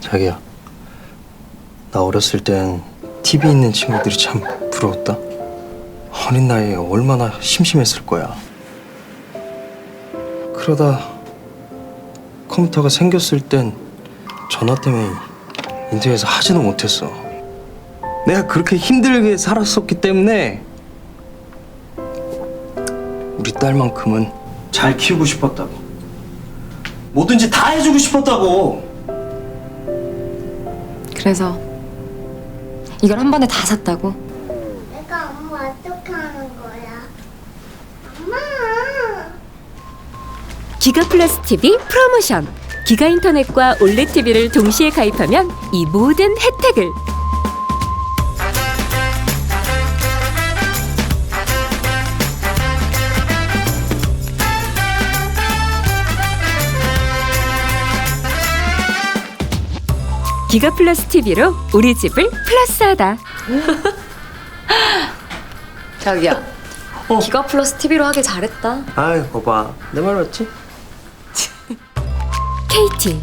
자기야, 나 어렸을 땐 TV 있는 친구들이 참 부러웠다. 어린 나이에 얼마나 심심했을 거야. 그러다 컴퓨터가 생겼을 땐 전화 때문에 인터넷에서 하지도 못했어. 내가 그렇게 힘들게 살았었기 때문에 우리 딸만큼은 잘 키우고 싶었다고. 뭐든지 다 해주고 싶었다고. 그래서 이걸 한 번에 다 샀다고? 내가 엄마 어떻게 하는 거야? 엄마! 기가 플러스 TV 프로모션. 기가 인터넷과 올레 TV를 동시에 가입하면 이 모든 혜택을 기가 플러스 TV로 우리 집을 플러스하다. 자기야 기가 플러스 TV로 하길 잘했다 아이, 봐봐. 내 말 맞지? KT